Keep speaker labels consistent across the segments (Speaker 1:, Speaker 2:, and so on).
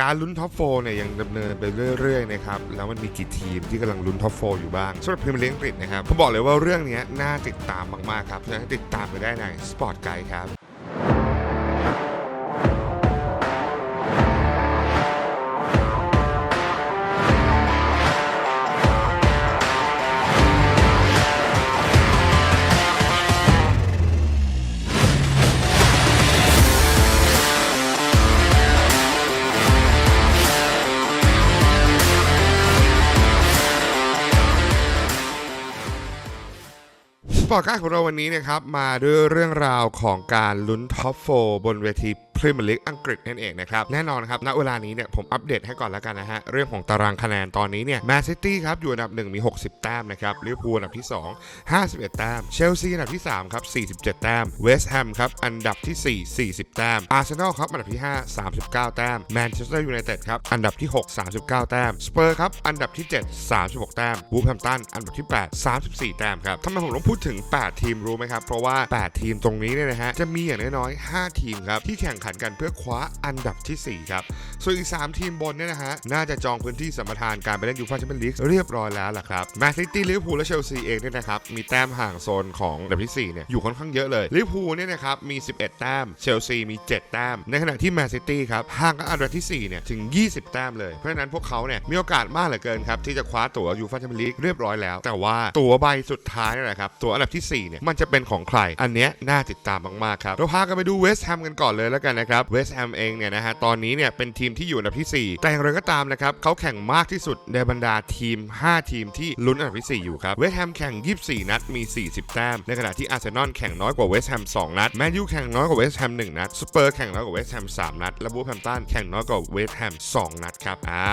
Speaker 1: การลุ้นท็อปโฟเนี่ยยังดำเนินไปเรื่อยๆนะครับแล้วมันมีกี่ทีมที่กำลังลุ้นท็อปโฟอยู่บ้างสำหรับพรีเมียร์ลีกอังกฤษนะครับผมบอกเลยว่าเรื่องนี้น่าติดตามมากๆครับเพราะฉะนั้นติดตามไปได้ในสปอร์ตไกด์ครับ ปอร์ตการ์ดของเราวันนี้นะครับมาด้วยเรื่องราวของการลุ้นท็อปโฟบนเวทีพรีเมียร์ลีกอังกฤษนั่นเองนะครับแน่นอนครับณเวลานี้เนี่ยผมอัปเดตให้ก่อนแล้วกันนะฮะเรื่องของตารางคะแนนตอนนี้เนี่ยแมนซิตี้ครับอยู่อันดับ 1 มี 60 แต้มนะครับลิเวอร์พูลอันดับที่ 2 51 แต้มเชลซีอันดับที่ 3 ครับ 47 แต้มเวสต์แฮมครับอันดับที่ 4 40 แต้มอาร์เซนอลครับอันดับที่ 5 39 แต้มแมนเชสเตอร์ยูไนเต็ดครับอันดับที่ 6 39 แต้มสเปอร์ครับอันดับที่ 7 36 แต้มวูฟแฮมตันอันดับที่ 8 34 แต้มครับทำไมผมต้องพูดถึง 8 ทีมรู้ไหมครับเพราะว่า 8 ทีมตรงนี้เนี่ยนะฮะจะมีอย่างน้อยๆ5ทีมครับที่แข่งขันกันเพื่อคว้าอันดับทีสี่ 4 ครับ ส่วนอีก 3 ทีมบนเนี่ยนะฮะ น่าจะจองพื้นที่สัมปทานการไปเล่นยูฟ่าแชมเปี้ยนลีกเรียบร้อยแล้วล่ะครับแมนซิตี้ลิเวอร์พูลและเชลซีเองเนี่ยนะครับ มีแต้มห่างโซนของอันดับที่4เนี่ยอยู่ค่อนข้างเยอะเลยลิเวอร์พูลเนี่ยนะครับมี 11 แต้มเชลซีมี 7 แต้ม ในขณะที่แมนซิตี้ครับห่างกับอันดับทีสี่4เนี่ยถึง 20 แต้มเลยเพราะฉะนั้นพวกเขาเนี่ยมีโอกาสมากเหลือเกินครับที่จะคว้าตั๋วยูฟ่าแชมเปี้ยนลีกเรียบร้อยแล้ว แต่ว่าตั๋วใบสุดท้ายนี่แหละครับตั๋วอันดับทีสี่4เนี่ยมันจะเป็นของใคร อันเนี้ยน่าติดตามมากๆครับเราพากันไปดูเวสต์แฮมกันก่อนเลยแล้วกันนะครับเวสต์แฮมเองเนี่ยนะฮะตอนนี้เนี่ยเป็นทีมที่อยู่อันดับที่ 4 แต่อย่างไรก็ตามนะครับเขาแข่งมากที่สุดในบรรดาทีม 5 ทีมที่ลุ้นอันดับที่ 4 อยู่ครับเวสต์แฮมแข่ง 24 นัดมี 40 แต้ม ในขณะที่อาร์เซนอลแข่งน้อยกว่าเวสต์แฮม2นัดแมนยูแข่งน้อยกว่าเวสต์แฮม1นัดสเปอร์แข่งน้อยกว่าเวสต์แฮม3นัดและบูแฮมตันแข่งน้อยกว่าเวสต์แฮม2นัดครับอ่า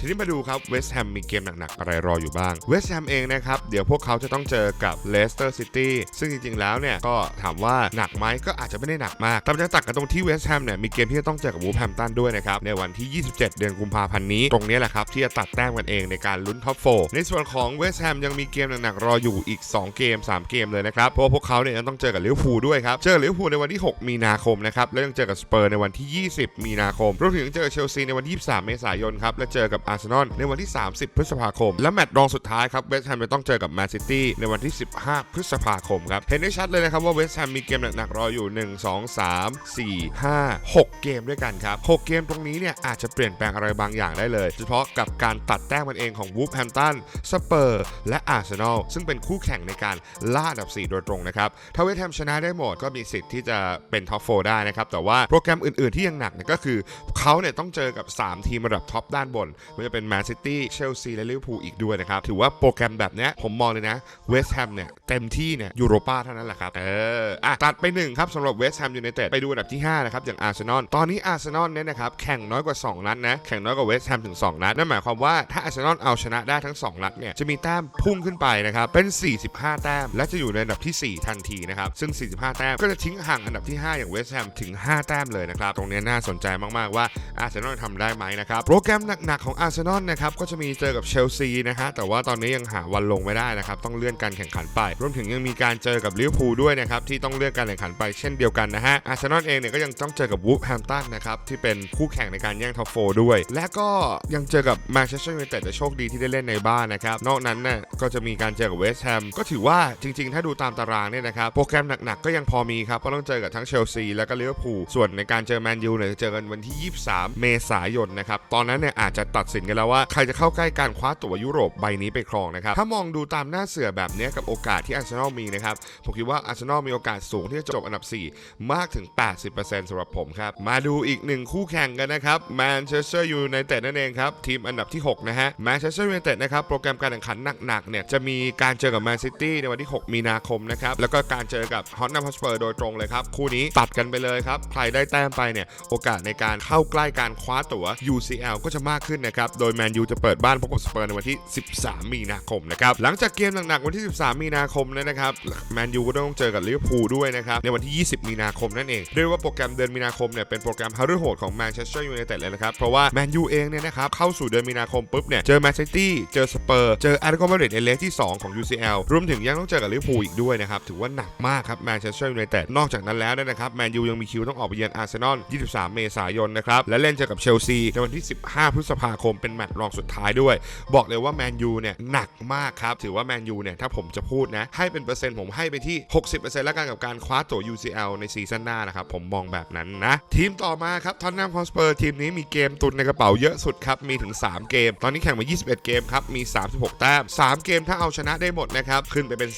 Speaker 1: ทีนี้มาดูครับเวสต์แฮมมีเกมหนักๆอะไรรออยู่บ้างเวสต์แฮมเองนะครับเดี๋ยวพวกเขาจะต้องเจอกับเลสเตอร์ซิตี้ซึ่งจริงๆแล้วเนี่ยก็ถามว่าหนักไหมก็อาจจะไม่ได้หนักมากแต่จะตัดกันตรงที่เวสต์แฮมเนี่ยมีเกมที่จะต้องเจอกับวูฟแฮมตันด้วยนะครับในวันที่ 27 เดือนกุมภาพันธ์นี้ ตรงนี้แหละครับที่จะตัดแต้มกันเองในการลุ้นท็อปโฟในส่วนของเวสต์แฮมยังมีเกมหนักๆรออยู่อีก 2 เกม 3 เกมเลยนะครับเพราะว่าพวกเขาเนี่ยยังต้องเจอกับลิเวอร์พูลด้วยครับเจอลิเวอร์พูลในวันที่ 6 มีนาคมนะครับแล้วยังเจอกับสเปอร์ในวันที่ 20 มีนาคมรวมถึงเจอเชลซีในวันที่23 เมษายนครับและเจอกับอาร์เซนอลในวันที่ 30 พฤษภาคม และแมตช์รองสุดท้ายครับเวสต์แฮมจะต้องเจอกับแมนซิตี้ในวันที่ 15 พฤษภาคมครับเห็นได้ชัดเลยนะครับว่าเวสต์แฮมมีเกมหนักๆรออยู่ 1 2 3 4 5 6 เกมด้วยกันครับ 6 เกมตรงนี้เนี่ยอาจจะเปลี่ยนแปลงอะไรบางอย่างได้เลย เฉพาะกับการตัดแต้มกันเองของวูฟแฮมตันสเปอร์และอาร์เซนอลซึ่งเป็นคู่แข่งในการล่าอันดับ 4 โดยตรงนะครับ ถ้าเวสต์แฮมชนะได้หมดก็มีสิทธิ์ที่จะเป็นท็อปโฟได้นะครับ แต่ว่าโปรแกรมอื่นๆที่ยังหนักเนี่ยก็คือเขาเนี่ยต้องเจอกับ 3 ทีมระดับท็อปด้านบนมันจะเป็นแมนซิตี้เชลซีและลิเวอร์พูลอีกด้วยนะครับ ถือว่าโปรแกรมแบบเนี้ยผมมองเลยนะเวสต์แฮมเนี่ยเต็มที่เนี่ยยูโรปาเท่านั้นแหละครับเอออะตัดไปหนึ่งครับสำหรับเวสต์แฮมยูไนเต็ดไปดูอันดับที่5นะครับอย่างอาร์เซนอลตอนนี้อาร์เซนอลเนี่ยนะครับแข่งน้อยกว่า 2 นัดนะแข่งน้อยกว่าเวสต์แฮมถึง 2 นัดนั่นหมายความว่าถ้าอาร์เซนอลเอาชนะได้ทั้ง 2 นัดเนี่ยจะมีแต้มพุ่งขึ้นไปนะครับเป็น 45 แต้ม และจะอยู่ในอันดับที่ 4 ทันทีนะครับซึ่ง 45 แต้มก็จะทิ้งห่างอันดับที่ 5 อย่างเวสต์แฮมถึง 5 แต้มเลยนะครับตรงนี้น่าสนใจมากๆว่าอาร์เซนอลทำได้ไหมนะครับโปรแกรมหนักๆของอาร์เซนอลนะครับก็จะมีเจอกับเชลซีนะฮะแต่ว่าตอนนี้ยังหาวันลงไม่ได้นะครับต้องเลื่อนการแข่งขันไป รวมถึงยังมีการเจอกับลิเวอร์พูลด้วยนะครับที่ต้องเลื่อนการแข่งขันไปเช่นเดียวกันนะฮะอาร์เซนอลเองเนี่ยก็ยังต้องเจอกับวูฟแฮมตันนะครับที่เป็นคู่แข่งในการแย่งท็อปโฟด้วย และก็ยังเจอกับแมนเชสเตอร์ยูไนเต็ดแต่โชคดีที่ได้เล่นในบ้านนะครับนอกนั้นน่ะก็จะมีการเจอกับเวสต์แฮมก็ถือว่าจริง ๆ ถ้าดูตามตารางเนี่ยนะครับโปรแกรมหนักๆก็ยังพอมีครับก็ต้องเจอกับทั้งเชลซีแล้วก็ลิเวอร์พูลส่วนในการเจอแมนยูเนี่ยจะเจอกันวันที่ 23 เมษายนนะครับตอนนั้นเนี่ยอาจจะตัดสินกันแล้วว่าใครจะเข้าใกล้การคว้าตั๋วยุโรปใบนี้ไปครองนะครับถ้ามองดูตามหน้าเสือแบบนี้กับโอกาสที่อาร์เซนอลมีนะครับผมคิดว่าอาร์เซนอลมีโอกาสสูงที่จะจบอันดับ 4 มากถึง 80%สำหรับผมครับ มาดูอีกหนึ่งคู่แข่งกันนะครับแมนเชสเตอร์ยูไนเต็ดนั่นเองครับ ทีมอันดับที่ 6 นะฮะแมนเชสเตอร์ยูไนเต็ดนะครับ โปรแกรมการแข่งขันหนักๆเนี่ยจะมีการเจอกับแมนซิตี้ในวันที่ 6 มีนาคมนะครับ แล้วก็การเจอกับฮอตนัมฮอสเปอร์โดยตรงเลยครับ คู่นี้ตัดกันไปเลยครับ ใครได้แต้มไปเนี่ยโอกาสในการเข้าใกล้การคว้าตั๋ว UCL ก็จะมากขึ้นนะครับโดยแมนยูจะเปิดบ้านพบกับสเปอร์ในวันที่ 13 มีนาคมนะครับหลังจากเกมหนักๆวันที่ 13 มีนาคมนยนะครับแมนยูก็ต้องเจอกับลิเวอร์พูลด้วยนะครับในวันที่ 20 มีนาคมนั่นเองเรียกว่าโปรแกรมเดือนมีนาคมเนี่ยเป็นโปรแกรมฮาร์ดโหดของแมนเชสเตอร์ยูไนเต็ดเลยนะครับ เพราะว่าแมนยูเองเนี่ยนะครับเข้าสู่เดือนมีนาคมปุ๊บเนี่ยเจอแมนซิตี้เจอสเปอร์เจอแอตเลติโกมาดริดในเลกที่ 2 ของ UCL รวมถึงยังต้องเจอกับลิเวอร์พูลอีกด้วยนะครับถือว่าหนักมากครับแมนเชสเตอร์ยูไนเต็ดนอกจากนั้นแล้วเนี่ยนะครับแมนยูยังมีคิวต้องออกไปเยือนอาร์เซนอล 23 เมษายนนะครับและเล่นเจอกับเชลซีในวันที่ 15 พฤษภาคมเป็นแมตช์รองสุดท้ายด้วย บอกเลยว่าแมนยูเนี่ยหนักมากครับถือว่าแมนยูเนี่ยถ้าผมจะพูดนะให้เป็นเปอร์เซ็นต์ผมให้ไปที่ 60%แล้วกันกับการคว้าตั๋ว UCL ในซีซั่นหน้านะครับผมมองแบบนั้นนะ ทีมต่อมาครับทอนนัมฮอสเปอร์ทีมนี้มีเกมตุนในกระเป๋าเยอะสุดครับ มีถึง 3 เกม ตอนนี้แข่งมา 21 เกมครับ มี 36 แต้ม 3 เกมถ้าเอาชนะได้หมดนะครับ ขึ้นไปเป็น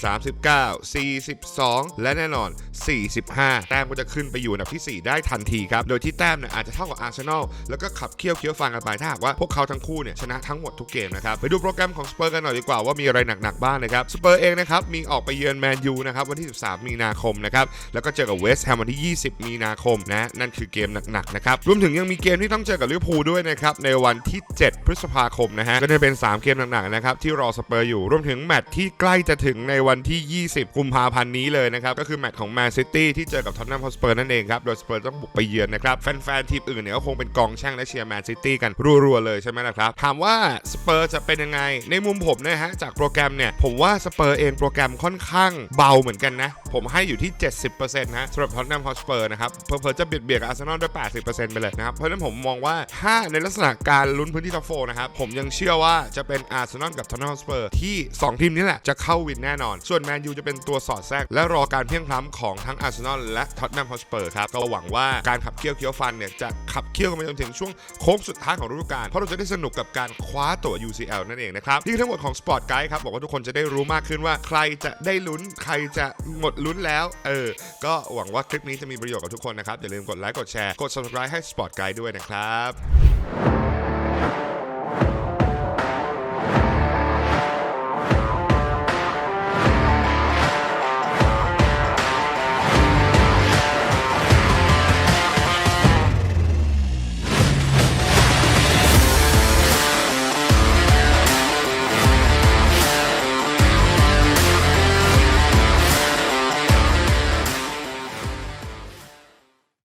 Speaker 1: 39 42 และแน่นอน 45 แต้มก็จะขึ้นไปอยู่อันดับทีสี่ 4 ได้ทันทีครับ โดยที่แต้มเนี่ยอาจจะเท่ากับอาร์เซนอลแล้วก็ขับเคี่ยวเคี้ยวฟังกันไปถ้าหากว่าพวกเขาทั้งคู่เนี่ยชนะทั้งหมดทุกเกมนะครับไปดูโปรแกรมของสเปอร์กันหน่อยดีกว่าว่ามีอะไรหนักๆบ้างนะครับสเปอร์เองนะครับมีออกไปเยือนแมนยูนะครับวันที่ 13 มีนาคมนะครับแล้วก็เจอกับเวสต์แฮมวันที่ 20 มีนาคมนะนั่นคือเกมหนักๆนะครับรวมถึงยังมีเกมที่ต้องเจอกับลิเวอร์พูลด้วยนะครับในวันที่ 7 พฤษภาคมนะฮะก็จะเป็น 3 เกมหนักๆนะครับที่รอสเปอร์อยู่รวมถึงแมตช์ที่ใกล้จะถึงในวันที่ 20 กุมภาพันธ์นี้เลยนะครับก็คือแมตช์ของแมนซิตี้ที่เจอกับท็อตแนมฮอสเปอร์นั่นเองครับโดยสเปอร์ต้องบุกไปเยือนนะครับแฟนๆทีมอื่นเนี่ยก็คงเป็นกองแช่งและเชียร์แมนซิตี้กันรัวๆเลยใช่ไหมล่ะครับถามว่าสเปอร์จะเป็นยังไงในมุมผมนะฮะจากโปรแกรมเนี่ยผมว่าสเปอร์เองโปรแกรมค่อนข้างเบาเหมือนกันนะผมให้อยู่ที่ 70%นะสำหรับท็อตแนมฮอสเปอร์นะครับเพิ่จะเบียดเบียดกับอาร์เซนอลด้วย 80%ไปเลยนะครับ เพราะฉะนั้นผมมองว่าถ้าในลักษณะการลุ้นพื้นที่ท็อปโฟนะครับ ผมยังเชื่อว่าจะเป็นอาร์เซนอลกับท็อตแนมฮอสเปอร์ที่ 2 ทีมนี้แหละจะเข้าวินแน่นอน ส่วนแมนยูจะเป็นตัวสอดแทรก และรอการเพียงพล้ำของทั้งอาร์เซนอลและท็อตแนมฮอสเปอร์ครับก็หวังว่าการขับเคี่ยวเคี้ยวฟันเนี่ยจะขับเคี่ยวกันไปจนถึงช่วงโค้งสุดท้ายของฤดูกาลเพราะเราจะได้สนุกกับการคว้าตั๋ว UCL นั่นเองนะครับนี่คือทั้งหมดของ Sport Guide ครับบอกว่าทุกคนจะได้รู้มากขึ้นว่าใครจะได้ลุ้นใครจะหมดลุ้นแล้วเออก็หวังว่าคลิปนี้จะมีประโยชน์กับทุกคนนะครับอย่าลืมกดไลค์กดแชร์กด subscribe ให้ Sport Guide ด้วยนะครับ